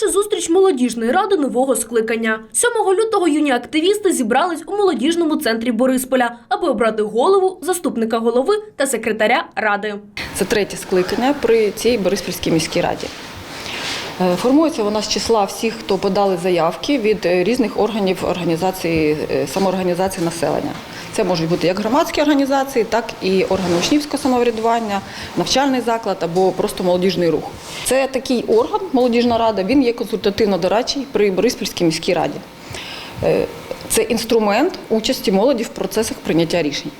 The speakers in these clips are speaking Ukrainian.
Перша зустріч молодіжної ради нового скликання. 7 лютого юні активісти зібрались у молодіжному центрі Борисполя, аби обрати голову, заступника голови та секретаря ради. Це третє скликання при цій Бориспільській міській раді. Е, Формується вона з числа всіх, хто подали заявки від е, різних органів організації е, самоорганізації населення. Це можуть бути як громадські організації, так і органи учнівського самоврядування, навчальний заклад або просто молодіжний рух. Це такий орган, молодіжна рада, він є консультативно-дорадчий при Бориспільській міській раді. Е, Це інструмент участі молоді в процесах прийняття рішень.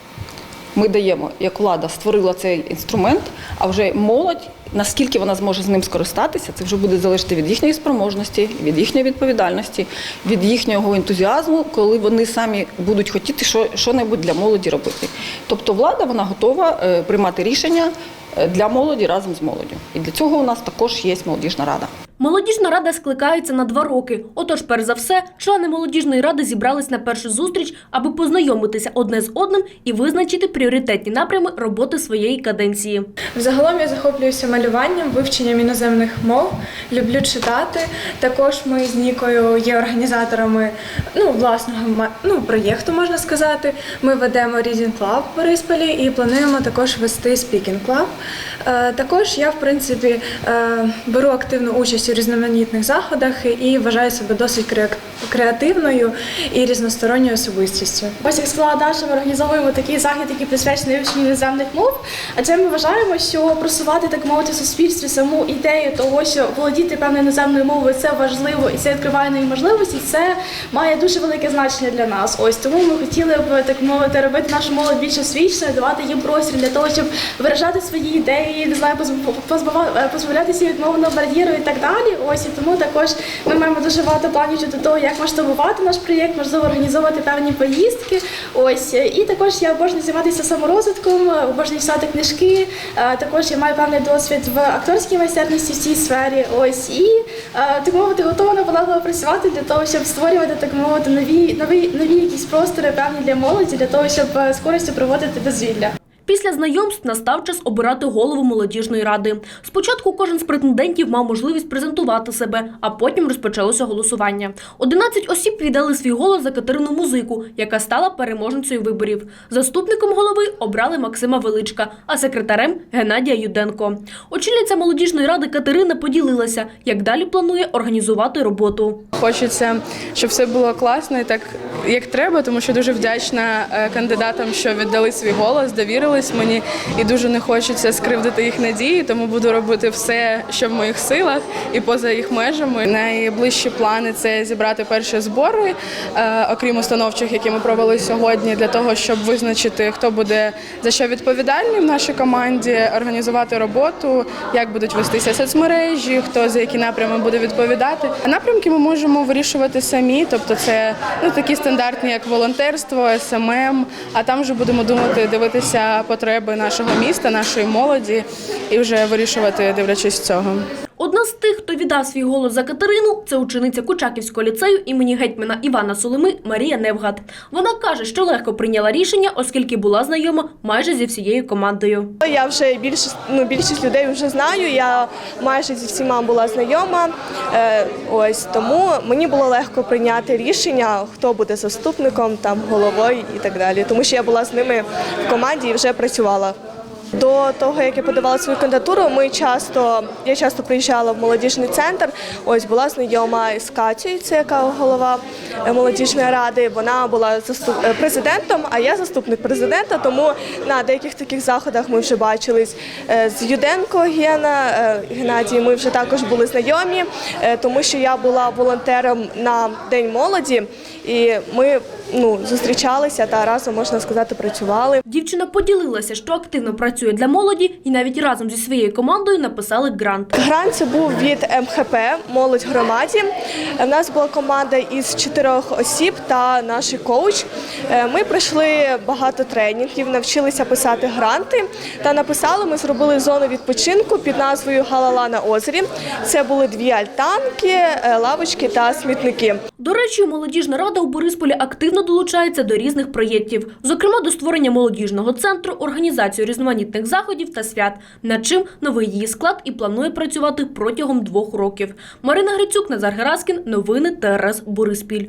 Ми даємо, як влада створила цей інструмент, а вже молодь, наскільки вона зможе з ним скористатися, це вже буде залежати від їхньої спроможності, від їхньої відповідальності, від їхнього ентузіазму, коли вони самі будуть хотіти що, що-небудь для молоді робити. Тобто влада вона готова е, приймати рішення е, для молоді разом з молоддю. І для цього у нас також є молодіжна рада. Молодіжна рада скликається на два роки. Отож, перш за все, члени молодіжної ради зібрались на першу зустріч, аби познайомитися одне з одним і визначити пріоритетні напрями роботи своєї каденції. Взагалом я захоплююся малюванням, вивченням іноземних мов, люблю читати. Також ми з Нікою є організаторами ну, власного ну, проєкту, можна сказати. Ми ведемо Reading Club в Борисполі і плануємо також вести Speaking Club. Е, Також я, в принципі, е, беру активну участь у різноманітних заходах і вважаю себе досить креативною і різносторонньою особистістю. Ось як сказала Даша, ми організовуємо такий захід, який присвячений вивченню іноземних мов. Адже ми вважаємо, що просувати так мовити в суспільстві саму ідею того, що володіти певною іноземною мовою це важливо і це відкриває нові можливості. Це має дуже велике значення для нас. Ось тому ми хотіли б так мовити робити нашу молодь більш освіченою, давати їм простір для того, щоб виражати свої ідеї, не знаю, позбавлятися від мовного бар'єру і так далі. Ось і тому також ми маємо дуже багато планів щодо того, як масштабувати наш проєкт, можливо, організовувати певні поїздки. Ось і також я обожнюю займатися саморозвитком, обожнюю писати книжки. Е, Також я маю певний досвід в акторській майстерності в цій сфері. Ось і е, так мовити готова наполегливо працювати для того, щоб створювати так мовити нові нові нові якісь простори певні для молоді, для того, щоб е, з користю проводити дозвілля. Після знайомств настав час обирати голову молодіжної ради. Спочатку кожен з претендентів мав можливість презентувати себе, а потім розпочалося голосування. 11 осіб віддали свій голос за Катерину Музику, яка стала переможницею виборів. Заступником голови обрали Максима Величка, а секретарем Геннадія Юденко. Очільниця молодіжної ради Катерина поділилася, як далі планує організувати роботу. Хочеться, щоб все було класно і так як треба, тому що дуже вдячна е, кандидатам, що віддали свій голос, довірились мені, і дуже не хочеться скривдити їх надії, тому буду робити все, що в моїх силах і поза їх межами. Найближчі плани це зібрати перші збори, е, окрім установчих, які ми провели сьогодні, для того, щоб визначити, хто буде за що відповідальний в нашій команді, організувати роботу, як будуть вестися соцмережі, хто за які напрями буде відповідати. Напрямки ми можемо вирішувати самі, тобто це ну такі стандартні, як волонтерство, СММ. А там вже будемо думати, дивитися потреби нашого міста, нашої молоді і вже вирішувати, дивлячись цього. Одна з тих, хто віддав свій голос за Катерину, це учениця Кучаківського ліцею імені гетьмана Івана Сулими Марія Невгад. Вона каже, що легко прийняла рішення, оскільки була знайома майже зі всією командою. Я вже більш, ну, більшість людей вже знаю. Я майже зі всіма була знайома. Е, ось тому мені було легко прийняти рішення, хто буде заступником, там головою і так далі. Тому що я була з ними в команді і вже працювала. До того, як я подавала свою кандидатуру, ми часто я часто приїжджала в молодіжний центр. Ось була знайома з Катєю, це яка голова е, молодіжної ради. Вона була заступ... е, президентом, а я заступник президента. Тому на деяких таких заходах ми вже бачились Е, з Юденко Гена Геннадій. Ми вже також були знайомі, тому що я була волонтером на День молоді, і ми ну зустрічалися та разом можна сказати працювали. Дівчина поділилася, що активно працює для молоді, і навіть разом зі своєю командою написали грант. Грант це був від МХП Молодь громаді. У нас була команда із чотирьох осіб та наш коуч. Е, Ми пройшли багато тренінгів, навчилися писати гранти та написали. Ми зробили зону відпочинку під назвою Галала на озері. Це були дві альтанки, е, лавочки та смітники. До речі, молодіжна рада у Борисполі активно долучається до різних проєктів, зокрема до створення молодіжного центру, організацію різноманітних заходів та свят, над чим новий її склад і планує працювати протягом двох років. Марина Грицюк, Назар Гераскін, новини ТРС Бориспіль.